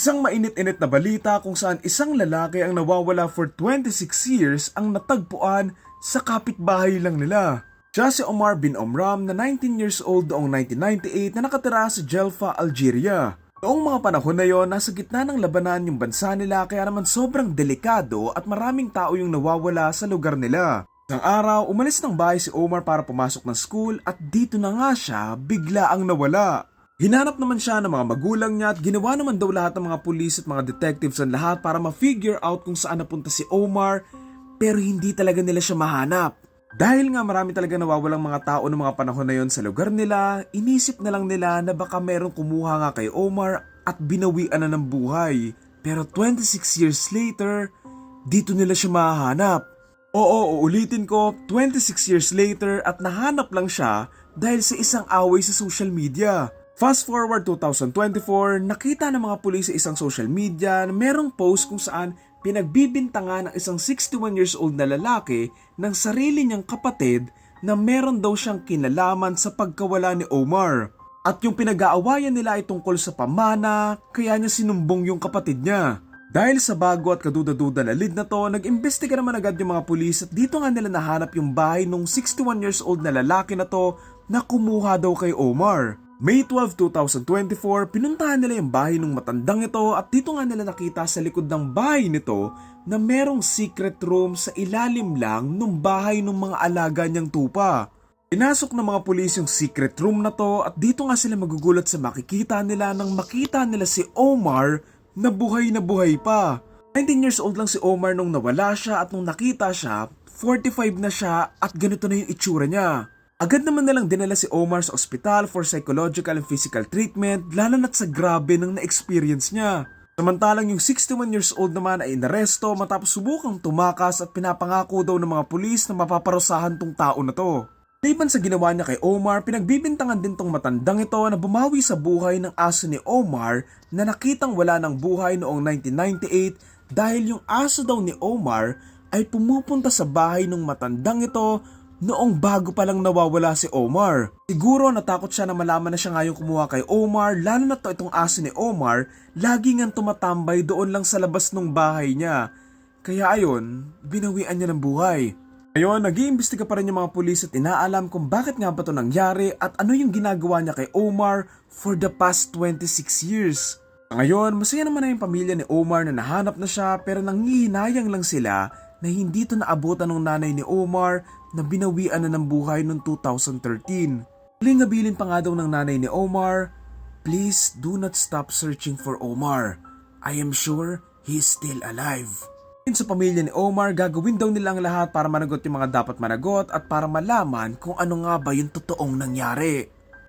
Isang mainit-init na balita kung saan isang lalaki ang nawawala for 26 years ang natagpuan sa kapitbahay lang nila. Siya si Omar bin Omram na 19 years old noong 1998 na nakatira sa Jelfa, Algeria. Noong mga panahon na yon, nasa gitna ng labanan yung bansa nila kaya naman sobrang delikado at maraming tao yung nawawala sa lugar nila. Isang araw, umalis ng bahay si Omar para pumasok ng school at dito na nga siya bigla ang nawala. Hinanap naman siya ng mga magulang niya at ginawa naman daw lahat ng mga pulis at mga detectives ang lahat para ma-figure out kung saan napunta si Omar pero hindi talaga nila siya mahanap. Dahil nga marami talaga nawawalang mga tao ng mga panahon na yon sa lugar nila, inisip na lang nila na baka merong kumuha nga kay Omar at binawian na ng buhay. Pero 26 years later, dito nila siya mahanap. Oo, uulitin ko, 26 years later at nahanap lang siya dahil sa isang away sa social media. Fast forward 2024, nakita ng mga pulis sa isang social media na merong post kung saan pinagbibintangan ng isang 61 years old na lalaki ng sarili niyang kapatid na meron daw siyang kinalaman sa pagkawala ni Omar. At yung pinag-aawayan nila ay tungkol sa pamana, kaya niya sinumbong yung kapatid niya. Dahil sa bago at kaduda-duda na lead na to, nag-imbestiga naman agad yung mga pulis at dito nga nila nahanap yung bahay nung 61 years old na lalaki na to na kumuha daw kay Omar. May 12, 2024, pinuntahan nila yung bahay ng matandang ito at dito nga nila nakita sa likod ng bahay nito na merong secret room sa ilalim lang ng bahay ng mga alaga niyang tupa. Pinasok ng mga pulis yung secret room na to at dito nga sila magugulat sa makikita nila nang makita nila si Omar na buhay na buhay pa. 19 years old lang si Omar nung nawala siya at nung nakita siya, 45 na siya at ganito na yung itsura niya. Agad naman nilang dinala si Omar sa ospital for psychological and physical treatment lalo na't sa grabe ng na-experience niya. Samantalang yung 61 years old naman ay inaresto matapos subukang tumakas at pinapangako daw ng mga pulis na mapaparusahan tong tao na to. Liban sa ginawa niya kay Omar, pinagbibintangan din tong matandang ito na bumawi sa buhay ng aso ni Omar na nakitang wala ng buhay noong 1998 dahil yung aso daw ni Omar ay pumupunta sa bahay ng matandang ito noong bago pa lang nawawala si Omar. Siguro natakot siya na malaman na siya nga yung kumuha kay Omar lalo na to itong aso ni Omar lagi nga tumatambay doon lang sa labas ng bahay niya. Kaya ayon, binawian niya ng buhay. Ngayon, nag-iimbestiga pa rin yung mga pulis at inaalam kung bakit nga ba ito nangyari at ano yung ginagawa niya kay Omar for the past 26 years. Ngayon, masaya naman na yung pamilya ni Omar na nahanap na siya pero nangihinayang lang sila na hindi ito naabutan ng nanay ni Omar na binawian na ng buhay noong 2013. Huling nabilin pa nga daw ng nanay ni Omar, Please do not stop searching for Omar. I am sure he is still alive. Ayon sa pamilya ni Omar, gagawin daw nila ang lahat para managot yung mga dapat managot at para malaman kung ano nga ba yung totoong nangyari.